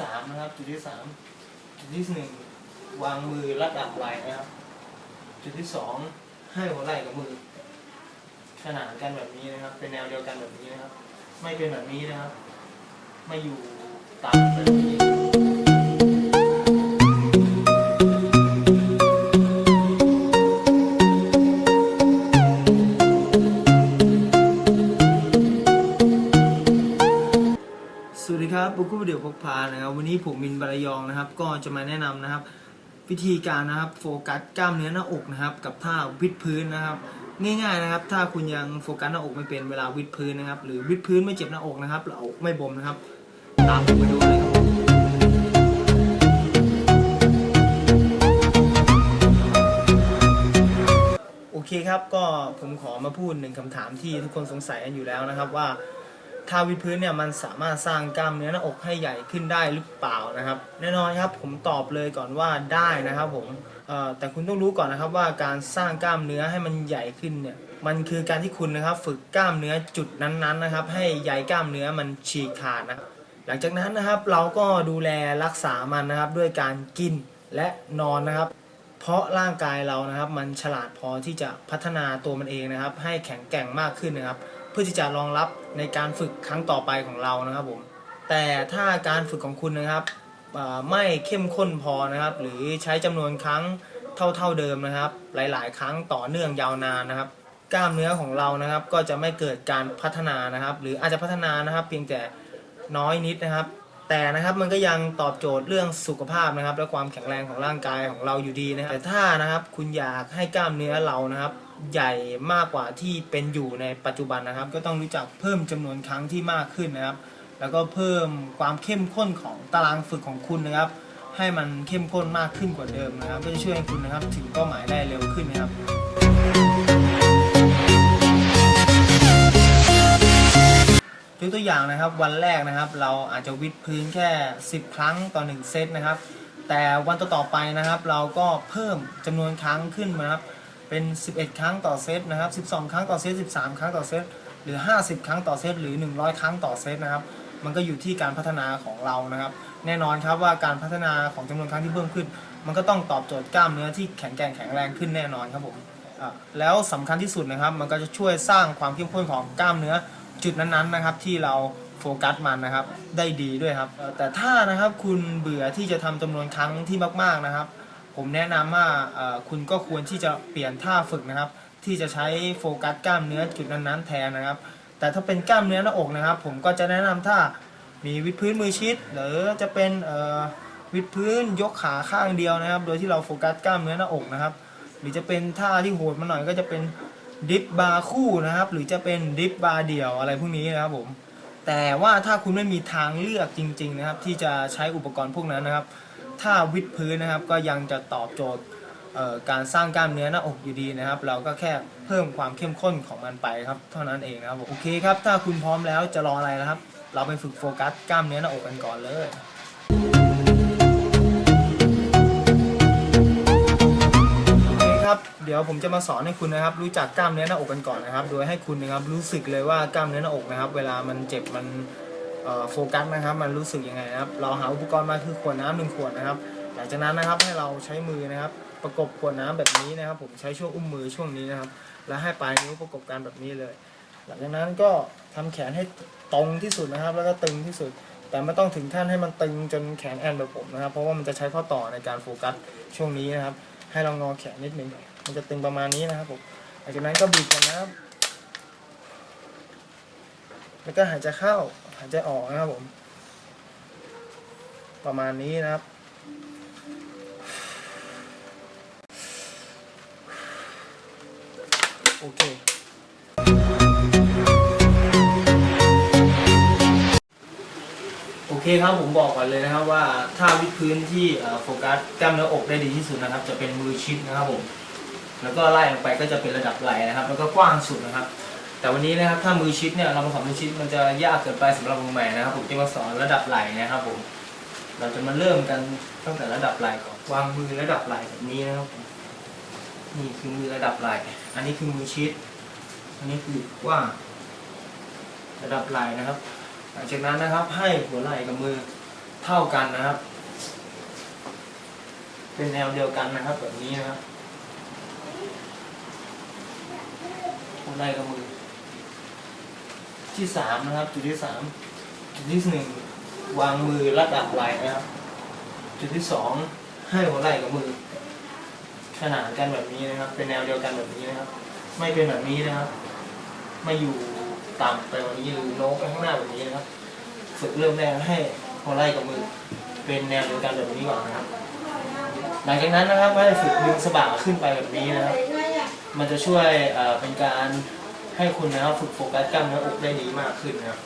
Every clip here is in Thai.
สามนะครับจุดที่สามจุดที่หนึ่งวางมือระดับไหล่นะครับ จุดที่สองให้หัวไหล่กับมือ ขนานกันแบบนี้นะครับ เป็นแนวเดียวกันแบบนี้นะครับ ไม่เป็นแบบนี้นะครับ ไม่อยู่ต่ำแบบนี้ ผม มินบารยองนะครับ ก็จะมาแนะนำนะครับ วิธีการนะครับโฟกัสกล้ามเนื้อหน้าอกนะครับ กับท่าวิดพื้นนะครับ ง่ายๆนะครับ ถ้าคุณยังโฟกัสหน้าอกไม่เป็นเวลาวิดพื้นนะครับ หรือวิดพื้นไม่เจ็บหน้าอกนะครับหรืออกไม่บ่มนะครับ ตามผมไปดูเลยครับโอเคครับก็ผมขอมาพูดหนึ่งคำถามที่ทุกคนสงสัยกันอยู่แล้วนะครับว่า ท่าวิดพื้นเนี่ยมันสามารถสร้างกล้ามเนื้อหน้าอกให้ใหญ่ขึ้นได้หรือเปล่านะครับ แน่นอนครับผมตอบเลยก่อนว่าได้นะครับผมแต่คุณต้องรู้ก่อนนะครับว่าการสร้างกล้ามเนื้อให้มันใหญ่ขึ้นเนี่ยมันคือการที่คุณนะครับฝึกกล้ามเนื้อจุดนั้นๆนะครับ ให้ใยกล้ามเนื้อมันฉีกขาดนะครับหลังจากนั้นนะครับเราก็ดูแลรักษามันนะครับด้วยการกินและนอนนะครับ เพราะร่างกายเรานะครับมันฉลาดพอที่จะพัฒนาตัวมันเองนะครับ ให้แข็งแกร่งมากขึ้นนะครับ เพื่อที่จะรองรับในการฝึกครั้งต่อไปของเรานะครับผมแต่ถ้าการฝึกของคุณนะครับไม่เข้มข้นพอนะครับ หรือใช้จำนวนครั้งเท่าๆเดิมนะครับ หลายๆ ครั้งต่อเนื่องยาวนานนะครับ กล้ามเนื้อของเรานะครับ ก็จะไม่เกิดการพัฒนานะครับ หรืออาจจะพัฒนานะครับ เพียงแต่น้อยนิดนะครับ แต่นะครับมันก็ยังตอบโจทย์เรื่องสุขภาพนะครับ และความแข็งแรงของร่างกายของเราอยู่ดีนะครับแต่ถ้านะครับคุณอยากให้กล้ามเนื้อเรานะครับใหญ่มากกว่าที่เป็นอยู่ในปัจจุบันนะครับ ก็ต้องรู้จักเพิ่มจำนวนครั้งที่มากขึ้นนะครับ แล้วก็เพิ่มความเข้มข้นของตารางฝึกของคุณนะครับ ให้มันเข้มข้นมากขึ้นกว่าเดิมนะครับ ก็จะช่วยให้คุณนะครับถึงเป้าหมายได้เร็วขึ้นนะครับ ยกตัวอย่างนะครับวันแรกนะครับ เราอาจจะวิดพื้นแค่ 10 ครั้งต่อ 1 เซตนะครับ แต่วันต่อๆไปนะครับ เราก็เพิ่มจำนวนครั้งขึ้นมาครับเป็น 11 ครั้งต่อเซตนะครับ 12 ครั้งต่อเซต 13 ครั้งต่อเซตหรือ 50 ครั้งต่อเซตหรือ 100 ครั้งต่อเซตนะครับ มันก็อยู่ที่การพัฒนาของเรานะครับ แน่นอนครับว่าการพัฒนาของจำนวนครั้งที่เพิ่มขึ้น มันก็ต้องตอบโจทย์กล้ามเนื้อที่แข็งแกร่งแข็งแรงขึ้นแน่นอนครับผมแล้วสำคัญที่สุดนะครับ มันก็จะช่วยสร้างความเข้มข้นของกล้ามเนื้อ จุดนั้นๆนะครับที่เราโฟกัสมันนะครับ ได้ดีด้วยครับ แต่ถ้านะครับคุณเบื่อที่จะทำจำนวนครั้งที่มาก ๆนะครับ ผมแนะนำว่าคุณก็ควรที่จะเปลี่ยนท่าฝึกนะครับ ที่จะใช้โฟกัสกล้ามเนื้อจุดนั้นๆแทนนะครับ แต่ถ้าเป็นกล้ามเนื้อหน้าอกนะครับ ผมก็จะแนะนำท่ามีวิดพื้นมือชิด หรือจะเป็นวิดพื้นยกขาข้างเดียวนะครับ โดยที่เราโฟกัสกล้ามเนื้อหน้าอกนะครับ หรือจะเป็นท่าที่โหดมาหน่อยก็จะเป็น ดิฟบาร์คู่นะครับ หรือจะเป็นดิฟบาร์เดี่ยวอะไรพวกนี้นะครับผมแต่ว่าถ้าคุณไม่มีทางเลือกจริง ๆ นะครับ ที่จะใช้อุปกรณ์พวกนั้นนะครับ ถ้าวิดพื้นนะครับก็ยังจะตอบโจทย์การสร้างกล้ามเนื้อหน้าอกอยู่ดีนะครับ เราก็แค่เพิ่มความเข้มข้นของมันไปครับ เท่านั้นเองนะครับโอเคครับ ถ้าคุณพร้อมแล้วจะรออะไรนะครับ เราไปฝึกโฟกัสกล้ามเนื้อหน้าอกกันก่อนเลย ยวผมจะมาสอนให้คุณนะครับ รู้จักกล้ามเนื้อหน้าอกกันก่อนนะครับ โดยให้คุณนะครับรู้สึกเลยว่ากล้ามเนื้อหน้าอกนะครับ เวลามันเจ็บมันโฟกัสนะครับ มันรู้สึกยังไงนะครับ เราหาอุปกรณ์มาคือขวดน้ำหนึ่งขวดนะครับ หลังจากนั้นนะครับให้เราใช้มือนะครับ ประกบขวดน้ำแบบนี้นะครับ ผมใช้ช่วงอุ้มมือช่วงนี้นะครับ แล้วให้ปลายนิ้วประกบกันแบบนี้เลย หลังจากนั้นก็ทำแขนให้ตรงที่สุดนะครับ แล้วก็ตึงที่สุด แต่ไม่ต้องถึงขั้นให้มันตึงจนแขนแอนแบบผมนะครับ เพราะว่ามันจะใช้ข้อต่อในการโฟกัสช่วงนี้นะครับ ให้เรางอแขนนิดหนึงมันจะตึงประมาณนี้นะครับผมหลังจากนั้นก็บีบกันนะครับ แล้วก็หายใจเข้าหายใจออกนะครับผม ประมาณนี้นะครับโอเค เคครับผมบอกก่อนเลยนะครับว่าท่าวิดพื้นที่โฟกัสกล้ามเนื้ออกได้ดีที่สุดนะครับ จะเป็นมือชิดนะครับผมแล้วก็ไล่ลงไปก็จะเป็นระดับไหลนะครับ แล้วก็กว้างสุดนะครับ แต่วันนี้นะครับถ้ามือชิดเนี่ยเรามาสอนมือชิดมันจะยากเกินไปสำหรับมือใหม่นะครับ ผมจะมาสอนระดับไหลนะครับผมเราจะมาเริ่มกันตั้งแต่ระดับไหลก่อนวางมือระดับไหลแบบนี้นะครับผมนี่คือมือระดับไหลอันนี้คือมือชิด อันนี้คือกว้างระดับไหลนะครับ หลังจากนั้นนะครับให้หัวไหล่กับมือเท่ากันนะครับ เป็นแนวเดียวกันนะครับ แบบนี้นะครับหัวไหล่กับมือ ที่สามนะครับ จุดที่สามจุดที่หนึ่งวางมือระดับไหล่นะครับ จุดที่สองให้หัวไหล่กับมือ ขนานกันแบบนี้นะครับ เป็นแนวเดียวกันแบบนี้นะครับ ไม่เป็นแบบนี้นะครับ ไม่อยู่ ต่ำไปว่านี้หรือโน้มไปข้างหน้าแบบนี้นะครับ ฝึกเริ่มแรกให้หัวไล่กับมือเป็นแนวเดียวกันแบบนี้ก่อนนะครับ หลังจากนั้นนะครับก็ให้ฝึกดึงสะบักขึ้นไปแบบนี้นะครับ มันจะช่วยเป็นการให้คุณนะครับฝึกโฟกัสกล้ามเนื้ออกได้ดีมากขึ้นนะครับ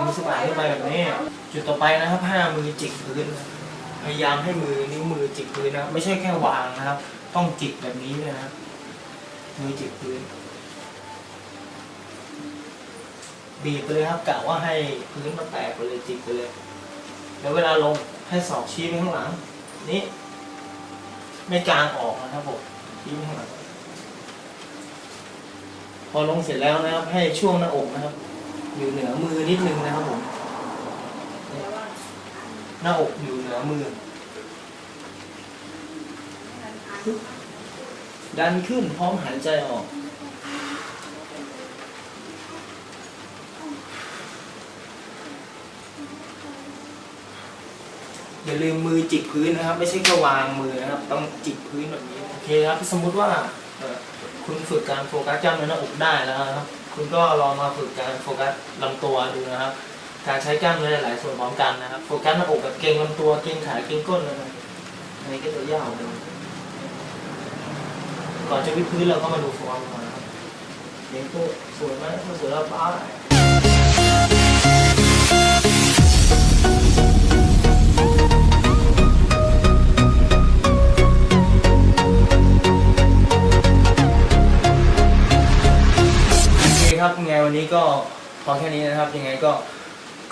ดึงสบักขึ้นไปแบบนี้ จุดต่อไปนะครับห้ามือจิกพื้น พยายามให้มือนิ้วมือจิกพื้นนะไม่ใช่แค่วางนะครับ ต้องจิกแบบนี้ด้วยนะครับมือจิกพื้น บีบไปเลยครับกะว่าให้พื้นมันแตกไปเลยจิกไปเลยแล้วเวลาลงให้ศอกชี้ไปข้างหลัง นี่ ไม่กลางออกนะครับผมชี้ไปข้างหลังพอลงเสร็จแล้วนะครับ ให้ช่วงหน้าอกนะครับ อยู่เหนือมือนิดนึงนะครับผมหน้าอกอยู่เหนือมือดันขึ้นพร้อมหายใจออก อย่าลืมมือจิกพื้นนะครับ ไม่ใช่แค่วางมือนะครับ ต้องจิกพื้นแบบนี้โอเคครับสมมุติว่าคุณฝึกการโฟกัสกล้ามเนื้อหน้าอกได้แล้วนะครับ คุณก็ลองมาฝึกการโฟกัสลำตัวดูนะครับ การใช้กล้ามเนื้อหลายส่วนพร้อมกันนะครับ โฟกัสหน้าอกแบบเกร็งลำตัวเกร็งขาเกร็งก้นนะครับอันนี้ก็จะยาวเลยก่อนจะวิดพื้นเราก็มาดูฟอร์มก่อนนะครับเกร็งตัวสวยไหมถ้าสวยแล้วป้า ก็พอแค่นี้นะครับ ยังไงก็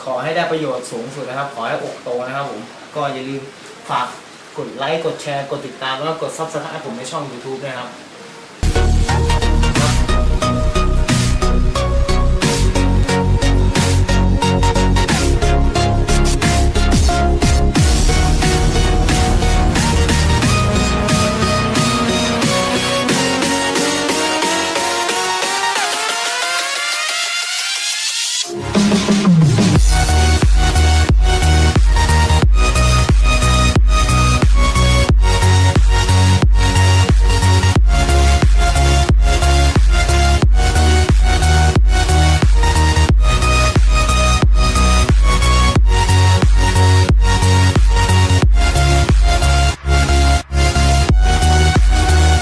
ขอให้ได้ประโยชน์สูงสุดนะครับ ขอให้อกโตนะครับผม ก็อย่าลืมฝากกดไลค์ กดแชร์ กดติดตาม แล้วก็กดซับสไครต์ผมในช่อง YouTube นะครับ